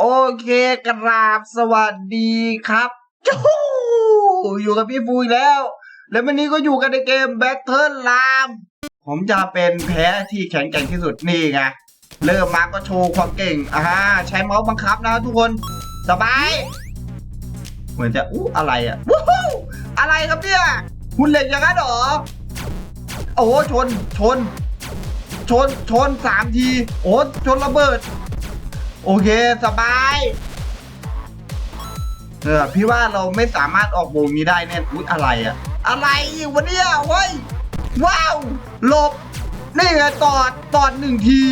โอเคกราบสวัสดีครับจูอยู่กับพี่ฟูอีกแล้ว แล้ววันนี้ก็อยู่กันในเกม Battle l a m ผมจะเป็นแพ้ที่แข็งแกร่งที่สุดนี่ไง เริ่มมาก็โชว์ความเก่งอ่าใช้เมาส์บังคับนะทุกคน สบาย เหมือนจะอู้อะไรอะวู้ฮู้อะไรครับเนี่ยหุ่นเหล็กอย่างนั้นเหรอ โอ้โหชนชน ชนชนสามที โอ้ชนระเบิด โอเคสบายเออพี่ว่าเราไม่สามารถออกวงนี้ได้แน่อุ๊ยอะไรอะอะไรอีกวันเนี้ยเว้ยว้าวหลบนี่ไงต่อต่อหนึ่งที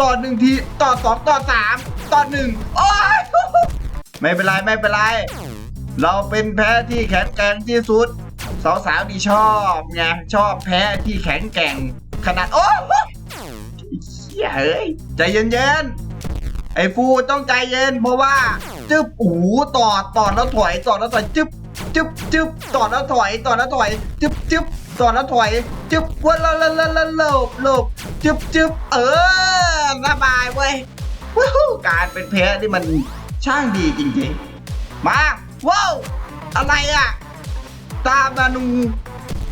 ต่อหนึ่งทีต่อสองต่อสามต่อหนึ่งโอ้ยไม่เป็นไรไม่เป็นไร เราเป็นแพ้ที่แข็งแกร่งที่สุด สาวๆดีชอบไงชอบแพ้ที่แข็งแกร่ง ขนาดโอ้ยเฮ้ยใจเย็นๆ ไอ้ฟูต้องใจเย็นเพราะว่าจึ๊บอูตอดตอดแล้วถอยตอดแล้วถอยจึ๊บจึ๊บจึ๊บตอดแล้วถอยตอดแล้วถอยจึ๊บจึ๊บตอดแล้วถอยจึ๊บวันละละละละหลบหลบจึ๊บจึ๊บเออสบายเว้ยวู้ฮู้การเป็นแพ้นี่มันช่างดีจริงๆ มาว้าวอะไรอะ ตามานู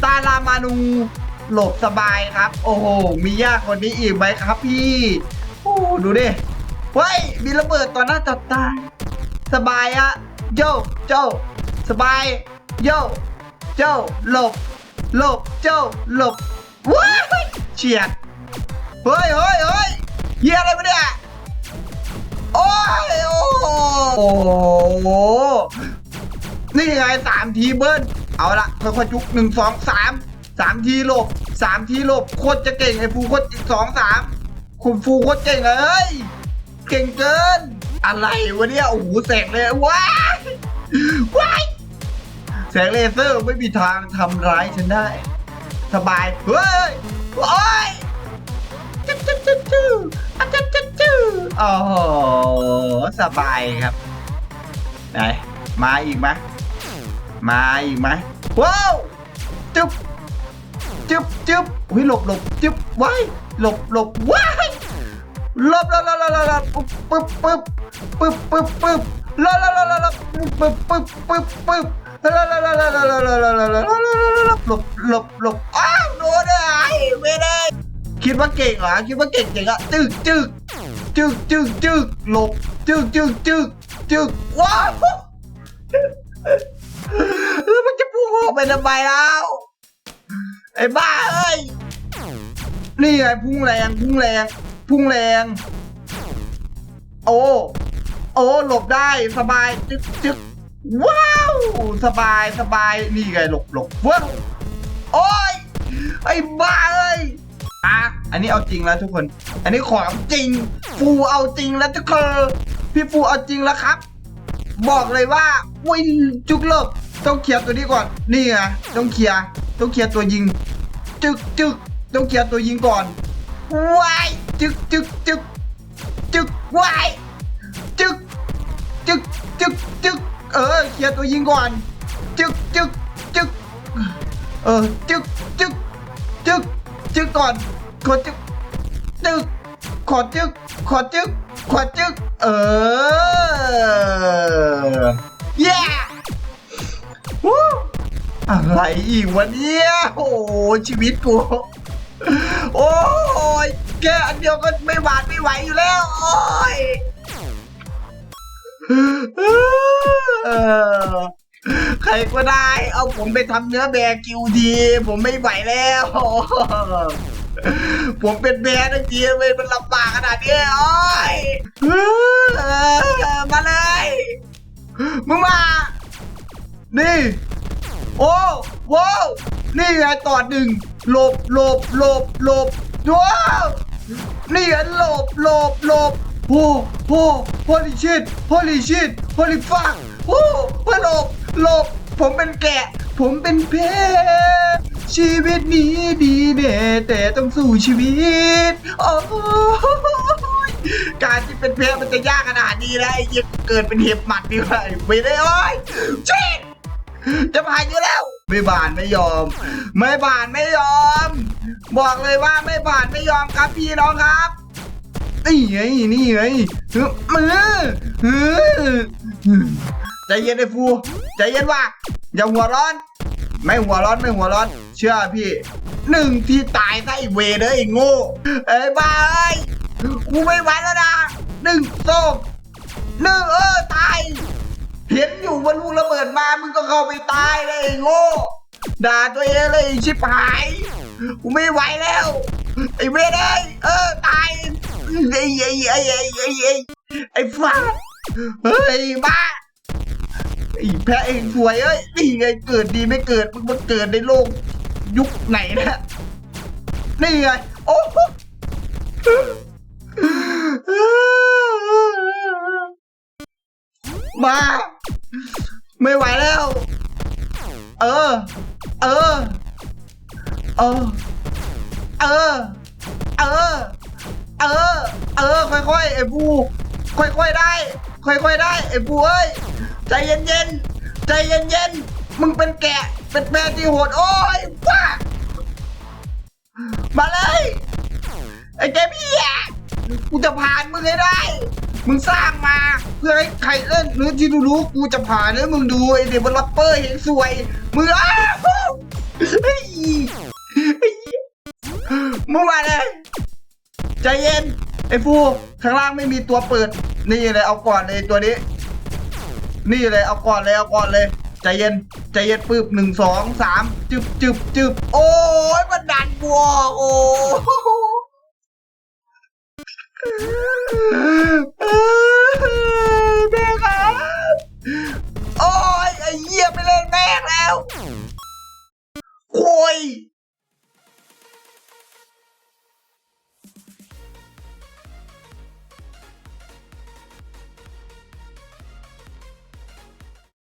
ตาลามานูหลบสบายครับ โอ้โหมียากกว่านี้อีกไหมครับพี่โอ้ดูดิ เฮ้ยมีระเบิดต่อหน้าต่อตาสบายอะโยโจสบายโยโจหลบหลบโจหลบว้ายเฉียดเฮ้ยเฮ้ยเฮ้ยเฮียอะไรวะเนี่ยโอ้ยโอ้โหโอ้โหนี่ไงสามทีเบิ้ลเอาละค่อยๆจุกหนึ่งสองสามสามทีหลบสามทีหลบโคตรจะเก่งไอ้ฟูโคตรสองสามคุณฟูโคตรเก่งเลย เก่งเกิน อะไรวะเนี่ยโอ้โหแสงเลยว้ายว้ายแสงเลเซอร์ไม่มีทางทำร้ายฉันได้ สบายเฮ้ยโอ้ยจึ๊บจึ๊บจึ๊บจึ๊บจึ๊บจึ๊บจึ๊บโอ้โหสบายครับไหนมาอีกไหมมาอีกไหมว้าวจึ๊บจึ๊บจึ๊บอุ้ยหลบหลบจึ๊บไว้หลบหลบว้าย ลบลบลบลบหลบหลบปึ๊บปึ๊บปึ๊บปึ๊บปึ๊บลบลบลบหลบหลบปึ๊บปึ๊บปึ๊บปึ๊บลบลบลบลบลบลบลบลบลบลบลบอ้าวโดนเลยไม่ได้คิดว่าเก่งเหรอคิดว่าเก่งเก่งอะจึ๊กจึ๊กจึ๊กจึ๊กจึ๊กหลบจึ๊กจึ๊กจึ๊กจึ๊กว้าวเออมันจะพุ่งออกไปทำไมแล้วไอ้บ้าเอ้ยนี่ไงพุ่งแรงพุ่งแรง พุ่งแรง โอ้ โอ้ หลบได้สบายจึ๊กจึ๊กว้าว สบายสบายนี่ไงหลบหลบว้าวโอ้ยไอ้บ้าเอ้ยอะอันนี้เอาจริงแล้วทุกคน อันนี้ของจริง ฟูเอาจริงแล้วทุกคนพี่ฟูเอาจริงแล้วครับ บอกเลยว่าวินจุกเลิกต้องเคลียร์ตัวนี้ก่อนนี่ไงต้องเคลียร์ต้องเคลียร์ตัวยิง จึกจึกต้องเคลียร์ตัวยิงก่อน วายจึกจึกจึกจึกวายจึกจึกจึกจึกเออเคลียร์ตัวยิงก่อนจึกจึกจึกเออจึกจึกจึกจึกก่อนขอจึกจึกขอจึกขอจึกขอจึกเออเย้วู้อะไรอีกวะเนี่ยโอ้ชีวิตกู แค่อันเดียวก็ไม่หวาดไม่ไหวอยู่แล้ว โอ้ยใครก็ได้ เอาผมไปทำเนื้อแบกิวดี ผมไม่ไหวแล้ว ผมเป็นแบร์ตั้งทีไม่มันลำบากขนาดนี้โอ้ยมาเลย มึงมา นี่ โอ้โว้วนี่ไงต่อหนึ่งหลบหลบหลบหลบว้าวนี่ไงหลบหลบหลบโอ้โห holy shit holy shit holy fuck โอ้พหลบหลบ ผมเป็นแกะ ผมเป็นเพศชีวิตนี้ดีแน่แต่ต้องสู้ชีวิต โอ้ยการที่เป็นเพศมันจะยากขนาดนี้นะไอ้เหี้ยเกิดเป็นเห็บหมัดดีกว่าไม่ได้โอ้ยชิดจะผ่านอยู่แล้ว ไม่ผ่านไม่ยอม ไม่ผ่านไม่ยอม บอกเลยว่าไม่ผ่านไม่ยอมครับพี่น้องครับนี่ไงนี่ไงมือมือใจเย็นไอ้ฟูใจเย็นว่ะอย่าหัวร้อน ไม่หัวร้อนไม่หัวร้อน เชื่อพี่หนึ่งที่ตายซะไอ้เวรเลยไอ้โง่ไอ้บ้าเอ้ยกูไม่ไหวแล้วนะหนึ่งโซกหนึ่งเออตาย เห็นอยู่ว่าลูกระเบิดมามึงก็เข้าไปตายเลยโง่ด่าตัวเองเลยชิบหายกูไม่ไหวแล้ว ไอ้เวรเอ้ยเออตายไอ้ไอ้ไอ้ไอ้ไอ้ไอ้ไอ้ฟ้าเฮ้ยบ้าไอ้แพ้เองสวยเอ้ยนี่ไงเกิดดีไม่เกิดมึงมาเกิดในโลกยุคไหนนะนี่ไงโอ้โหมา ไม่ไหวแล้ว เออ เออ เออ เออ เออ เออ เออ ค่อยๆไอ้บู ค่อยๆได้ ค่อยๆได้ไอ้บูเอ้ย ใจเย็นๆ ใจเย็นๆ มึงเป็นแกะ เป็นแม่ที่โหดโอ้ยว้ามาเลย ไอ้แกพี่อะกูจะผ่านมึงให้ได้ มึงสร้างมาเพื่อให้ใครเล่นหรือที่รู้กูจะผ่านแล้วมึงดูไอเดเวลอปเปอร์เห็นสวยมึงอ้าวเฮ้ยมึงมาเลยใจเย็นไอ้ฟูข้างล่างไม่มีตัวเปิด นี่เลยเอาก่อนเลยตัวนี้ นี่เลยเอาก่อนเลยเอาก่อนเลยใจเย็นใจเย็นปึ๊บหนึ่งสองสามจึบจึบจึบโอ้ยมันดันบัวโอ้ Oi!